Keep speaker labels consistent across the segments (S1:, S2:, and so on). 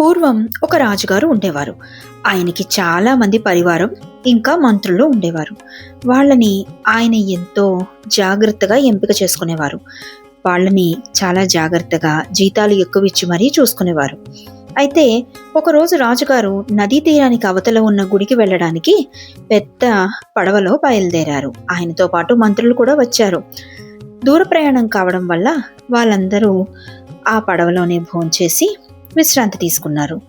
S1: పూర్వం ఒక రాజుగారు ఉండేవారు. ఆయనకి చాలా మంది పరివారం ఇంకా మంత్రులు ఉండేవారు. వాళ్ళని ఆయన ఎంతో జాగ్రత్తగా ఎంపిక చేసుకునేవారు. వాళ్ళని చాలా జాగ్రత్తగా జీతాలు ఎక్కువ ఇచ్చి మరీ చూసుకునేవారు. అయితే ఒకరోజు రాజుగారు నదీ తీరానికి అవతల ఉన్న గుడికి వెళ్ళడానికి పెద్ద పడవలో బయలుదేరారు. ఆయనతో పాటు మంత్రులు కూడా వచ్చారు. దూర ప్రయాణం కావడం వల్ల వాళ్ళందరూ ఆ పడవలోనే భోంచేసి విశ్రాంతి తీసుకున్నారు.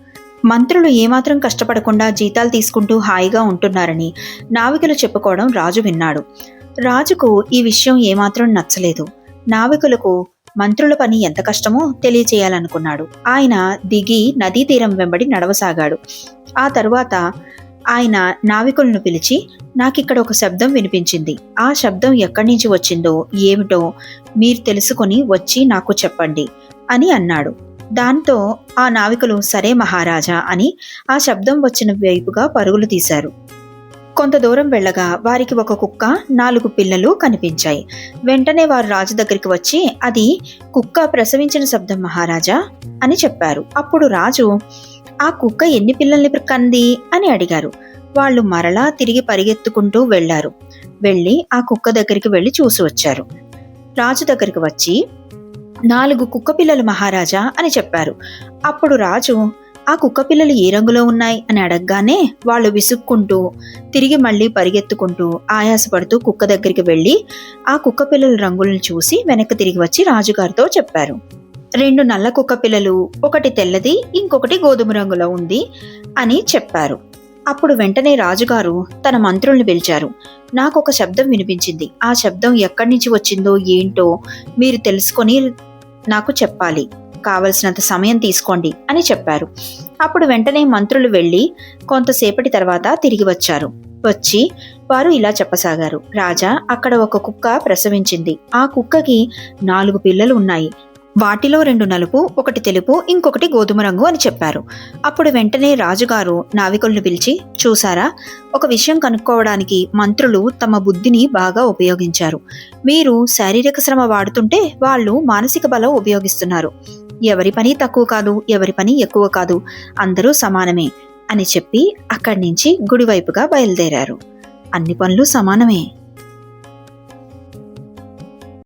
S1: మంత్రులు ఏమాత్రం కష్టపడకుండా జీతాలు తీసుకుంటూ హాయిగా ఉంటున్నారని నావికులు చెప్పుకోవడం రాజు విన్నాడు. రాజుకు ఈ విషయం ఏమాత్రం నచ్చలేదు. నావికులకు మంత్రుల పని ఎంత కష్టమో తెలియచేయాలనుకున్నాడు. ఆయన దిగి నదీ తీరం వెంబడి నడవసాగాడు. ఆ తరువాత ఆయన నావికులను పిలిచి నాకిక్కడ ఒక శబ్దం వినిపించింది. ఆ శబ్దం ఎక్కడి నుంచి వచ్చిందో ఏమిటో మీరు తెలుసుకొని వచ్చి నాకు చెప్పండి అని అన్నాడు. దాంతో ఆ నావికులు సరే మహారాజా అని ఆ శబ్దం వచ్చిన వైపుగా పరుగులు తీశారు. కొంత దూరం వెళ్ళగా వారికి ఒక కుక్క నాలుగు పిల్లలు కనిపించాయి. వెంటనే వారు రాజు దగ్గరికి వచ్చి అది కుక్క ప్రసవించిన శబ్దం మహారాజా అని చెప్పారు. అప్పుడు రాజు ఆ కుక్క ఎన్ని పిల్లల్ని కంది? అని అడిగారు. వాళ్ళు మరలా తిరిగి పరిగెత్తుకుంటూ వెళ్ళారు వెళ్ళి ఆ కుక్క దగ్గరికి వెళ్ళి చూసి వచ్చారు. రాజు దగ్గరికి వచ్చి నాలుగు కుక్కపిల్లలు మహారాజా అని చెప్పారు. అప్పుడు రాజు ఆ కుక్క పిల్లలు ఏ రంగులో ఉన్నాయి? అని అడగగానే వాళ్ళు విసుక్కుంటూ తిరిగి మళ్ళీ పరిగెత్తుకుంటూ ఆయాసపడుతూ కుక్క దగ్గరికి వెళ్ళి ఆ కుక్కపిల్లల రంగులను చూసి వెనక్కి తిరిగి వచ్చి రాజుగారితో చెప్పారు. రెండు నల్ల కుక్క పిల్లలు ఒకటి తెల్లది ఇంకొకటి గోధుమ రంగులో ఉంది అని చెప్పారు. అప్పుడు వెంటనే రాజుగారు తన మంత్రుల్ని పిలిచారు. నాకు ఒక శబ్దం వినిపించింది. ఆ శబ్దం ఎక్కడి నుంచి వచ్చిందో ఏంటో మీరు తెలుసుకొని నాకు చెప్పాలి. కావలసినంత సమయం తీసుకోండి అని చెప్పారు. అప్పుడు వెంటనే మంత్రులు వెళ్ళి కొంతసేపటి తర్వాత తిరిగి వచ్చారు. వచ్చి వారు ఇలా చెప్పసాగారు. రాజా అక్కడ ఒక కుక్క ప్రసవించింది. ఆ కుక్కకి నాలుగు పిల్లలు ఉన్నాయి. వాటిలో రెండు నలుపు ఒకటి తెలుపు ఇంకొకటి గోధుమ రంగు అని చెప్పారు. అప్పుడు వెంటనే రాజుగారు నావికులను పిలిచి చూసారా ఒక విషయం కనుక్కోవడానికి మంత్రులు తమ బుద్ధిని బాగా ఉపయోగించారు. మీరు శారీరక శ్రమ వాడుతుంటే వాళ్ళు మానసిక బలం ఉపయోగిస్తున్నారు. ఎవరి పని తక్కువ కాదు ఎవరి పని ఎక్కువ కాదు అందరూ సమానమే అని చెప్పి అక్కడి నుంచి గుడివైపుగా బయలుదేరారు. అన్ని పనులు సమానమే